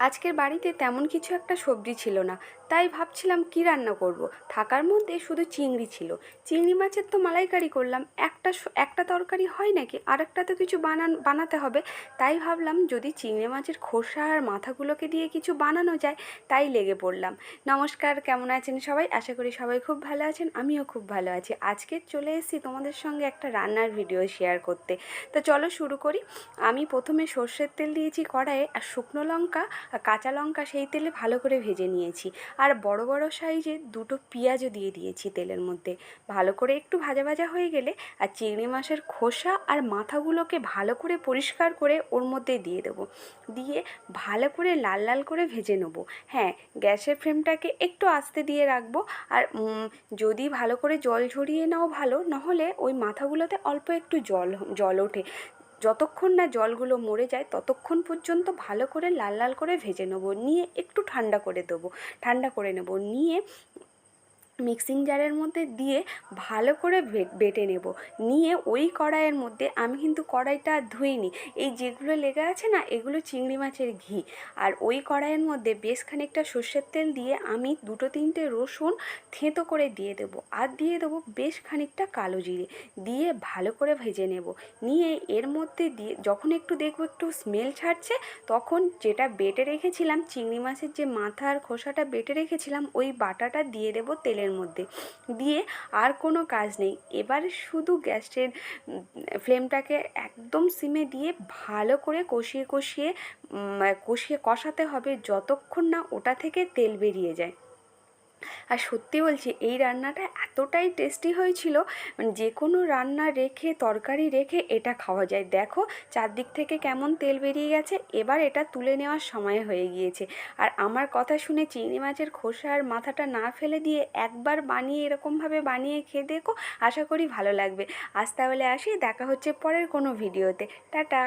আজকের বাড়িতে তেমন কিছু একটা সবজি ছিল না, তাই ভাবছিলাম কী রান্না করব। থাকার মধ্যে শুধু চিংড়ি ছিল। চিংড়ি মাছের তো মালাইকারি করলাম, একটা একটা তরকারি হয় নাকি? আরেকটা তো কিছু বানান, বানাতে হবে। তাই ভাবলাম যদি চিংড়ি মাছের খোসা আর মাথাগুলোকে দিয়ে কিছু বানানো যায়, তাই লেগে পড়লাম। নমস্কার, কেমন আছেন সবাই? আশা করি সবাই খুব ভালো আছেন, আমিও খুব ভালো আছি। আজকে চলে এসেছি তোমাদের সঙ্গে একটা রান্নার ভিডিও শেয়ার করতে। তো চলো শুরু করি। আমি প্রথমে সর্ষের তেল দিয়েছি কড়াইয়ে আর শুকনো লঙ্কা আর কাঁচা লঙ্কা সেই তেলে ভালো করে ভেজে নিয়েছি। আর বড় বড় সাইজের দুটো পেঁয়াজও দিয়ে দিয়েছি তেলের মধ্যে। ভালো করে একটু ভাজা ভাজা হয়ে গেলে আর চিংড়ি মাছের খোসা আর মাথাগুলোকে ভালো করে পরিষ্কার করে ওর মধ্যে দিয়ে দেবো। দিয়ে ভালো করে লাল লাল করে ভেজে নেব। হ্যাঁ গ্যাসের ফ্লেমটাকে একটু আস্তে দিয়ে রাখব। আর যদি ভালো করে জল ঝরিয়ে নাও ভালো, নাহলে ওই মাথাগুলোতে অল্প একটু জল জল ওঠে। যতক্ষণ না জলগুলো মরে যায়, ততক্ষণ পর্যন্ত ভালো করে লাল লাল করে ভেজে নেব। নিয়ে একটু ঠান্ডা করে দেবো। ঠান্ডা করে নেব। নিয়ে মিক্সিং জারের মধ্যে দিয়ে ভালো করে বেটে নেব। নিয়ে ওই কড়াইয়ের মধ্যে আমি কিন্তু কড়াইটা ধুইনি। এই যেগুলো লেগে আছে না, এগুলো চিংড়ি মাছের ঘি। আর ওই কড়াইয়ের মধ্যে বেশ খানিকটা সর্ষের তেল দিয়ে আমি দুটো তিনটে রসুন থেঁতো করে দিয়ে দেবো। আর দিয়ে দেবো বেশ খানিকটা কালো জিরে। দিয়ে ভালো করে ভেজে নেব। নিয়ে এর মধ্যে দিয়ে যখন একটু দেখব একটু স্মেল ছাড়ছে, তখন যেটা বেটে রেখেছিলাম, চিংড়ি মাছের যে মাথা আর খোসাটা বেটে রেখেছিলাম, ওই বাটাটা দিয়ে দেবো তেলের মধ্যে। দিয়ে আর কোনো কাজ নেই। এবার শুধু গ্যাসের ফ্লেমটাকে একদম সিমে দিয়ে ভালো করে কষিয়ে কষিয়ে কষিয়ে কষাতে হবে যতক্ষণ না ওটা থেকে তেল বেরিয়ে যায়। আর সত্যি বলছি, এই রান্নাটা এতটাই টেস্টি হয়েছিল মানে যে কোনো রান্না রেখে, তরকারি রেখে এটা খাওয়া যায়। দেখো চারদিক থেকে কেমন তেল বেরিয়ে গেছে, এবার এটা তুলে নেওয়ার সময় হয়ে গিয়েছে। আর আমার কথা শুনে চিংড়ি মাছের খোসা আর মাথাটা না ফেলে দিয়ে একবার বানিয়ে, এরকমভাবে বানিয়ে খেয়ে দেখো, আশা করি ভালো লাগবে। আজ তাহলে আসি, দেখা হচ্ছে পরের কোনো ভিডিওতে। টাটা!